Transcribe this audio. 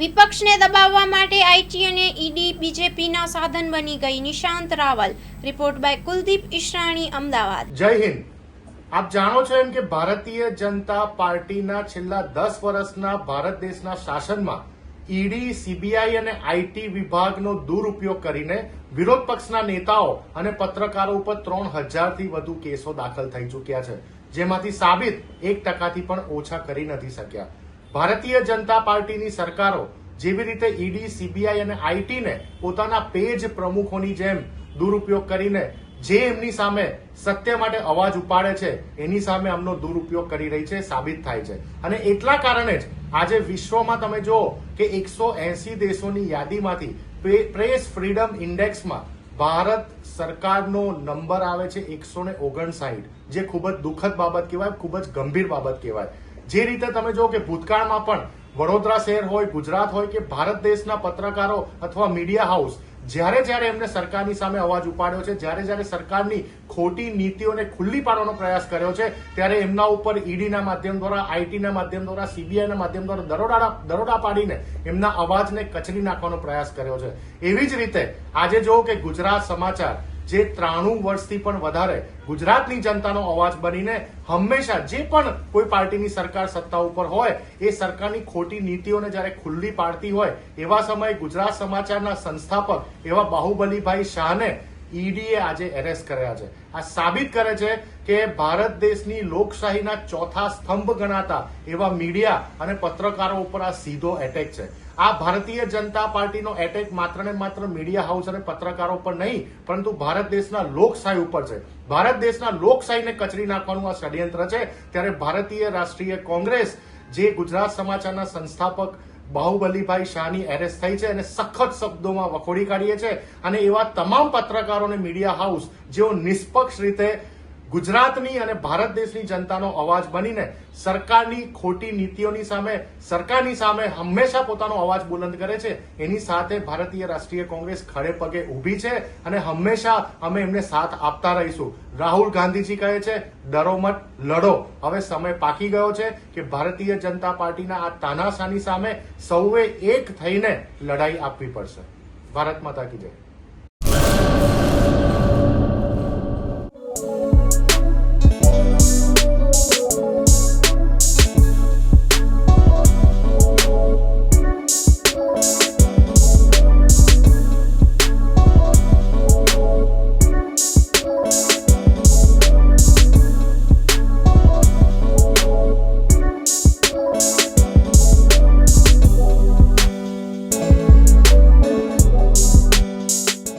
વિપક્ષને દબાવવા માટે આઈટી અને ઈડી બીજેપીના સાધન બની ગઈ. Nishant Raval. Report by Kuldeep Ishrani, Ahmedabad. જય હિન્દ. આપ જાણો છો એમ કે ભારતીય જનતા પાર્ટીના છેલ્લા દસ વર્ષના ભારત દેશના શાસનમાં ઈડી, સીબીઆઈ અને આઈટી વિભાગનો દુરુપયોગ કરીને વિરોધ પક્ષના નેતાઓ અને પત્રકારો ઉપર ત્રણ હજારથી વધુ કેસો દાખલ થઈ ચૂક્યા છે, જેમાંથી સાબિત એક ટકાથી પણ ઓછા કરી નથી શક્યા. ભારતીય જનતા પાર્ટીની સરકારો જેવી રીતે ઈડી, સીબીઆઈ અને આઈટીને પોતાના પેજ પ્રમુખોની જેમ દુરુપયોગ કરીને જે એમની સામે સત્ય માટે અવાજ ઉપાડે છે, એની સામે આમનો દુરુપયોગ કરી રહી છે, સાબિત થાય છે. અને એટલા કારણે જ આજે વિશ્વમાં તમે જુઓ કે એકસો એસી દેશોની યાદીમાંથી પ્રેસ ફ્રીડમ ઇન્ડેક્સમાં ભારત સરકારનો નંબર આવે છે એકસો ને ઓગણસાઠ, જે ખૂબ જ દુઃખદ બાબત કહેવાય, ખૂબ જ ગંભીર બાબત કહેવાય. જે રીતે તમે જો કે ભૂતકાળમાં પણ વડોદરા શહેર હોય, ગુજરાત હોય કે ભારત દેશના પત્રકારો અથવા મીડિયા હાઉસ જ્યારે જ્યારે એમને સરકારની સામે અવાજ ઉપાડ્યો છે, જ્યારે જ્યારે સરકારની ખોટી નીતિઓને ખુલ્લી પાડવાનો પ્રયાસ કર્યો છે, ત્યારે એમના ઉપર ઈડીના માધ્યમ દ્વારા, આઈટીના માધ્યમ દ્વારા, સીબીઆઈના માધ્યમ દ્વારા દરોડા દરોડા પાડીને એમના અવાજને કચડી નાખવાનો પ્રયાસ કર્યો છે. એવી જ રીતે આજે જો કે ગુજરાત સમાચાર જે ત્રાણું વર્ષથી પણ વધારે ગુજરાતની જનતાનો અવાજ બનીને હંમેશા જે પણ કોઈ પાર્ટીની સરકાર સત્તા ઉપર હોય, એ સરકારની ખોટી નીતિઓને જ્યારે ખુલ્લી પાડતી હોય, એવા સમયે ગુજરાત સમાચારના સંસ્થાપક એવા બાહુબલીભાઈ શાહને ઈડીએ આજે એરેસ્ટ કર્યા છે. આ સાબિત કરે છે કે ભારત દેશની લોકશાહીના ચોથા સ્તંભ ગણાતા એવા મીડિયા અને પત્રકારો ઉપર આ સીધો એટેક છે. આ ભારતીય જનતા પાર્ટીનો એટેક માત્ર ને માત્ર મીડિયા હાઉસ અને પત્રકારો પર નહીં, પરંતુ ભારત દેશના લોકશાહી ઉપર છે. ભારત દેશના લોકશાહીને કચરી નાખવાનું આ ષડયંત્ર છે. ત્યારે ભારતીય રાષ્ટ્રીય કોંગ્રેસ, જે ગુજરાત સમાચારના સંસ્થાપક બાહુબલીભાઈ શાહની એરેસ્ટ થઈ છે અને સખત શબ્દોમાં વખોડી કાઢીએ છે. અને એવા તમામ પત્રકારોને મીડિયા હાઉસ જેઓ નિષ્પક્ષ રીતે ગુજરાતની અને ભારત દેશની જનતાનો અવાજ બનીને સરકારની ખોટી નીતિઓની સામે, સરકારની સામે હંમેશા પોતાનો અવાજ બુલંદ કરે છે. એની સાથે ભારતીય રાષ્ટ્રીય કોંગ્રેસ ખડે પગે ઊભી છે અને હંમેશા અમે એમને સાથ આપતા રહીશું. રાહુલ ગાંધીજી કહે છે, ડરો મત, લડો. હવે સમય પાકી ગયો છે કે ભારતીય જનતા પાર્ટીના આ તાનાશાની સામે સૌએ એક થઈને લડાઈ આપવી પડશે. ભારત માતા કી જય.